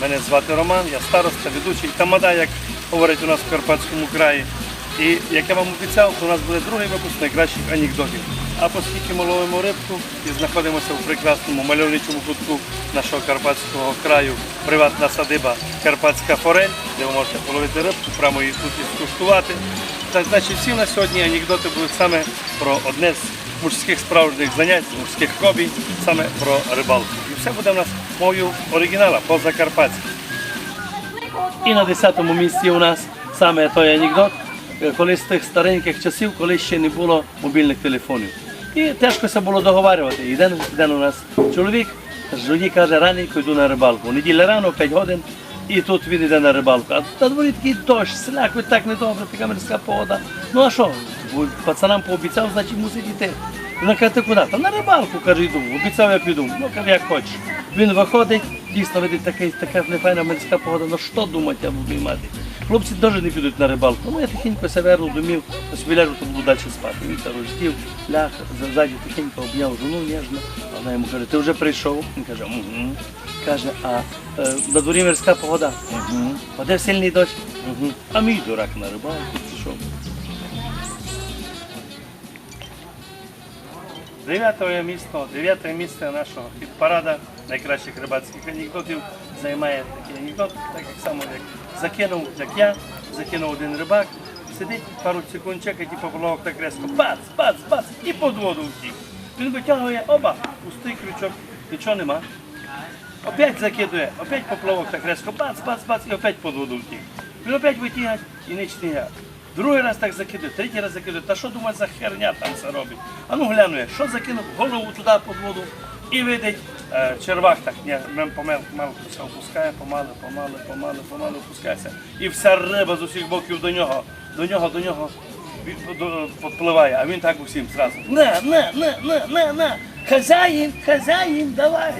Мене звати Роман, я староста, ведучий тамада, як говорять у нас в Карпатському краї. І як я вам обіцяв, у нас буде другий випуск найкращих анекдотів. А оскільки ми ловимо рибку і знаходимося у прекрасному мальовничому кутку нашого карпатського краю, приватна садиба Карпатська форель, де ви можете половити рибку, прямо її тут і скуштувати. Так, значить, всі на сьогодні анекдоти будуть саме про одне з мужських справжніх занять, мужських хобі, саме про рибалку. Все буде у нас мовою оригінала, по-закарпатськи. І на 10-му місці у нас саме той анекдот, е, коли з тих стареньких часів, коли ще не було мобільних телефонів. І тяжко це було договарювати. І день, день у нас чоловік, жені каже, раненько йду на рибалку. Неділя рано, 5 годин, і тут він йде на рибалку. А на дворі такий дощ, сляк, ви так недобре, така морська погода. Ну а що? Пацанам пообіцяв, значить мусить йти. Він каже, ти куди? Та на рибалку, каже, йду. Обіцяв, як піду. Ну, каже, як хочеш. Він виходить, дійсно видить такий, така нефайна морська погода. Ну що думати, я буду мати? Хлопці теж не підуть на рибалку. Ну я тихенько себе домів, собі ляжу, то буду далі спати. Це роздів, ляг, ззаді тихенько обняв жену ніжно. Вона йому каже, ти вже прийшов? Він каже, угу. Каже, а е, на дворі морська погода? Угу. А де сильний дощ? Угу. А мій дурак на рибалку пішов. Дев'яте місто, дев'яте місце нашого хіт-парада найкращих рибацьких анекдотів займає такий анекдот, так як само як закинув, як я, закинув один рибак, сидить пару секунд, чекає, і поплавок так резко, бац, бац, бац, і під воду втік. Він витягує, оба, пустий крючок, нічого нема. Опять закидує, опять поплавок так резко, бац, бац, бац, і опять під воду втік. Він опять витягає і не грає. Другий раз так закидує, третій раз закидує. Та що думає за херня там це робить? А ну гляну, я, що закинув голову туди під воду і видить е, червак так ні, все опускає, помалу, помалу, помалу, помалу опускається. І вся риба з усіх боків до нього, до нього, до нього підпливає, а він так усім зразу. На, на, на, на, на, на, хазяїн, хазяїн, давай.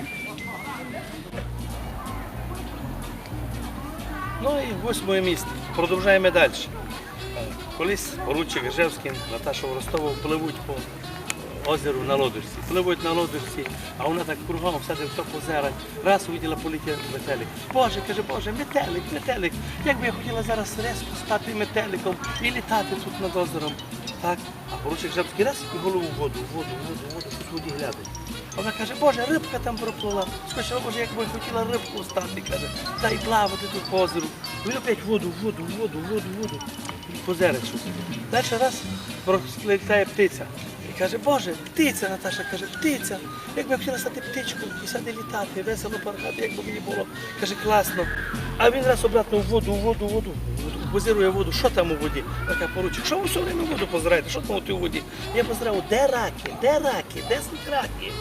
Ну і восьме місце. Продовжуємо далі. Колись поручик Гжевський, Наташа Ростова пливуть по озеру на лодочці. Пливуть на лодочці, а вона так кругом сяде в топ озера. Раз увиділа полетів метелик. Боже, каже, Боже, метелик, метелик. Як би я хотіла зараз резко стати метеликом і літати тут над озером. Так, а поручик Гжевський раз і голову в воду, в воду, в воду, в воду, в воді глядає. Вона каже, Боже, рибка там проплила. Скочила, Боже, як би хотіла рибку стати, каже, дай плавати тут по озеру. Він опять воду, воду, воду, воду, воду. Позеречу. Далі раз пролітає птиця. І каже, Боже, птиця, Наташа каже, птиця. Якби я хотіла стати птичкою і сяди літати, весело порхати, як би мені було. Каже, класно. А він раз обратно в воду, в воду, в воду. Позирує воду, що там у воді? Така поручик, що ви все время воду позираєте? Що там у тій воді? Я позирав, де раки, де раки, де раки?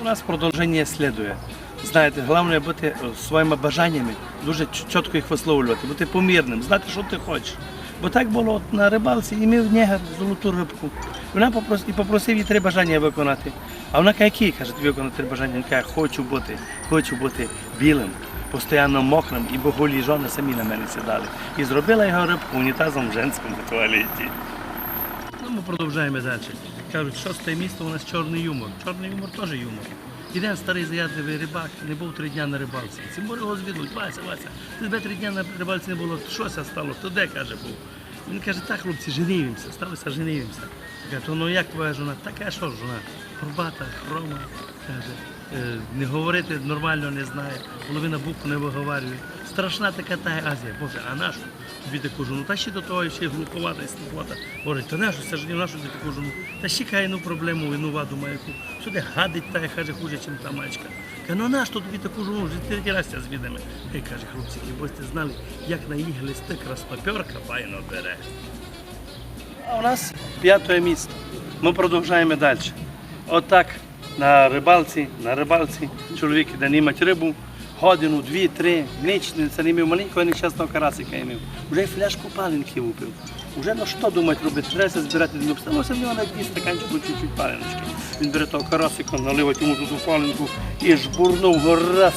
У нас продовження слідує. Знаєте, головне бути своїми бажаннями, дуже чітко їх висловлювати, бути помірним, знати, що ти хочеш. Бо так було на рибалці, і мив негр золоту рибку. Вона попрос, і попросив її три бажання виконати. А вона каже, які каже, виконати три бажання. Він каже, хочу бути, хочу бути білим, постійно мокрим, і бо голі жони самі на мене сідали. І зробила його рибку унітазом в женському туалеті. Ну, ми продовжуємо далі. Кажуть, шосте місто у нас чорний юмор. Чорний юмор теж юмор. Іде старий заядливий рибак, не був три дня на рибалці. Ці море його звідуть, Вася, Вася, ти тебе три дня на рибалці не було, щося стало, то де, каже, був. Він каже, так, хлопці, женивімося, сталося женивімося. Каже, ну як твоя жона? Така що ж жона? Горбата, хрома, каже, «Е, не говорити нормально не знає, половина букв не виговарює. Страшна така та Азія. Боже, а нашу тобі таку жону? Та ще до того ще й глуповата і сліпота. Говорить, та нашу це ж нашу тобі таку жону? Та ще каже, ну проблему, вину ваду має яку. Сюди гадить та каже, хуже, ніж та мачка. Каже, ну нашу тобі таку жону, вже третій раз ця з відами. Каже, хлопці, бо сте знали, як на їх листи красноперка файно бере. А у нас п'яте місто. Ми продовжуємо далі. Отак на рибалці, на рибалці чоловік іде німать рибу, годину, дві, три, ніч це не мив маленького нещасного карасика мив. Вже й фляжку паленки випив. Уже на що думати робити? Треба збирати не обставився в нього на дні стаканчику чуть-чуть паленочки. Він бере того карасика, наливає йому ту паленку і жбурнув раз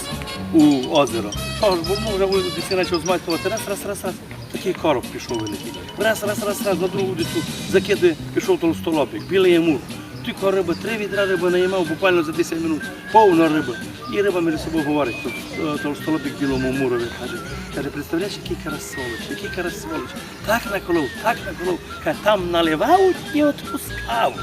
у озеро. Що жбурнув, вже вийду десь почав зматувати, раз, раз, раз, раз. Такий короб пішов великий. Раз, раз, раз, раз, на другу дицю закидує, пішов толстолобик, білий амур. Стільки риби, три відра риби наїмав буквально за 10 минут. Повно риби. І риба між собою говорить, е, толстолобік білому мурові каже, каже, представляєш, який карась сволоч, який карась сволоч. Так наколов, так наколов. Каже, там наливають і відпускають.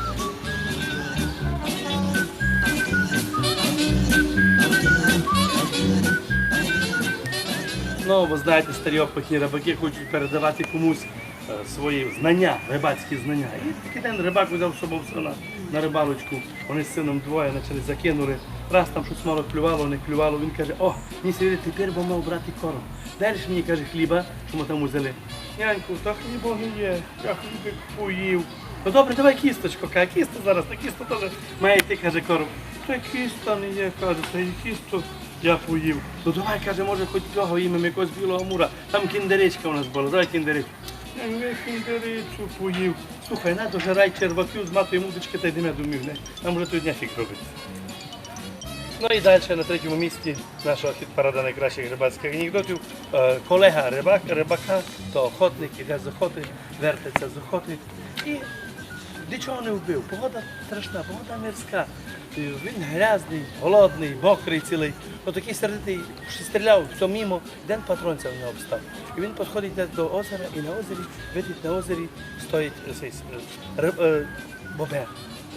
Ну, ви знаєте, старі опитні рибаки хочуть передавати комусь свої знання, рибацькі знання. І такий день рибак взяв з собою сина на рибалочку. Вони з сином двоє почали закинули. Раз там щось мало клювало, не клювало. Він каже, о, ні сидить, тепер мав брати корм. Дай ж мені, каже, хліба, що ми там взяли. Няньку, та хліба не є, я хлібик поїв. Ну добре, давай кісточку, каже, кіста зараз, та кіста теж має йти, каже, корм. Та кіста не є, каже, та і кісту я поїв. Ну давай, каже, може хоч цього їмемо якогось білого мура. Там кіндеричка у нас була, давай кіндеричку. Кіндеричку поїв. Слухай, на дожирай черваків з матою мудочки та йдемо до мівне. Там вже тут нефік робити. Ну і далі на третьому місці нашого хіт-парада найкращих рибацьких анекдотів. Е, Колега рибак, рибака, то охотник, іде з охоти, вертиться з охоти. І нічого не вбив. Погода страшна, погода мирська. І Він грязний, голодний, мокрий цілий. Отакий сердитий, що стріляв, все мімо, один патрон це в нього обстав. І він підходить до озера і на озері, видить на озері стоїть е, бобер.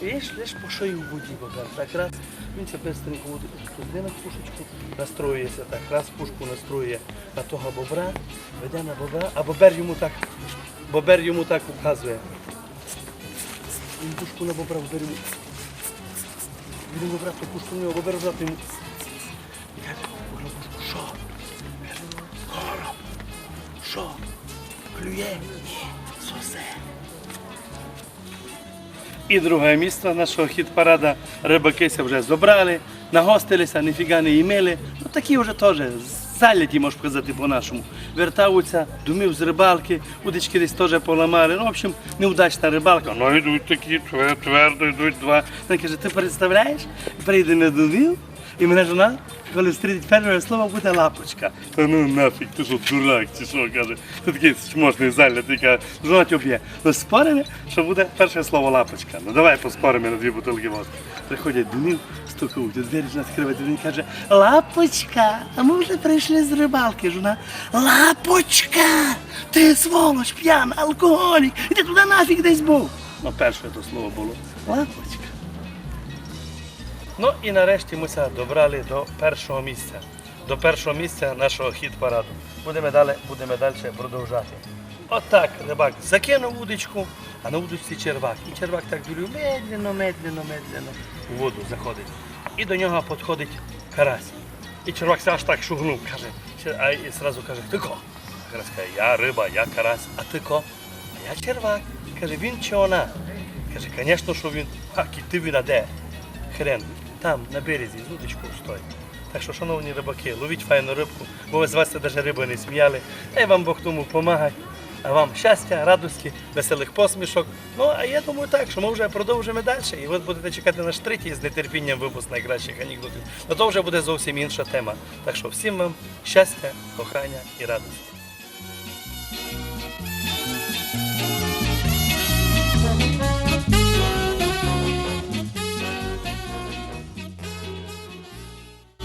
І лиш по шию в воді бобер. Так раз він це бистренько воду туди на пушечку, настроюється так, раз пушку настроює на того бобра, веде на бобра, а бобер йому так, бобер йому так указує. Він пушку на бобра бобер. Він йому брати пушку на нього, бобер брати йому. І каже, «Бобер на пушку, що? Короб. Що? Клює? Ні, сосе. І друге місце нашого хіт-парада рибакися вже зібрали, нагостилися, ніфіга не їмили. Ну такі вже теж заляті, можна сказати, по-нашому. Вертаються, думів з рибалки, удочки десь теж поламали. Ну, в общем, неудачна рибалка. Ну йдуть такі, твер- твердо йдуть два. Він каже, ти представляєш, прийде на думів, і мене жона, коли встрітить перше слово, буде лапочка. Та ну нафіг, ти що, дурак, чи що, каже. Ти такий чмошний залятий, каже, жона б'є. Ну споримо, що буде перше слово лапочка. Ну давай поспоримо на дві бутилки водки. Приходять до стукають, у двері жона відкриває, він каже, лапочка, а ми вже прийшли з рибалки, жона. Лапочка, ти сволоч, п'яна, алкоголік, іди туди нафіг десь був. Ну перше то слово було лапочка. Ну і нарешті ми добрали до першого місця. До першого місця нашого хіт-параду. Будемо далі, будемо далі продовжати. Отак рибак закинув вудочку, а на вудочці червак. І червак так дурив медленно, медленно, медленно у воду заходить. І до нього підходить карась. І червак аж так шугнув, каже, а і зразу каже, ти ко? Карась каже, я риба, я карась, а ти ко? А я червак. Каже, він чи вона? Каже, звісно, що він. А ти він а де? Хрен, там на березі з удочкою стоїть. Так що, шановні рибаки, ловіть файну рибку, бо ви з вас навіть риби не сміяли. Хай вам Бог тому помагає. Вам щастя, радості, веселих посмішок. Ну, а я думаю так, що ми вже продовжимо далі. І ви будете чекати наш третій з нетерпінням випуск найкращих анекдотів. Ну то вже буде зовсім інша тема. Так що всім вам щастя, кохання і радості.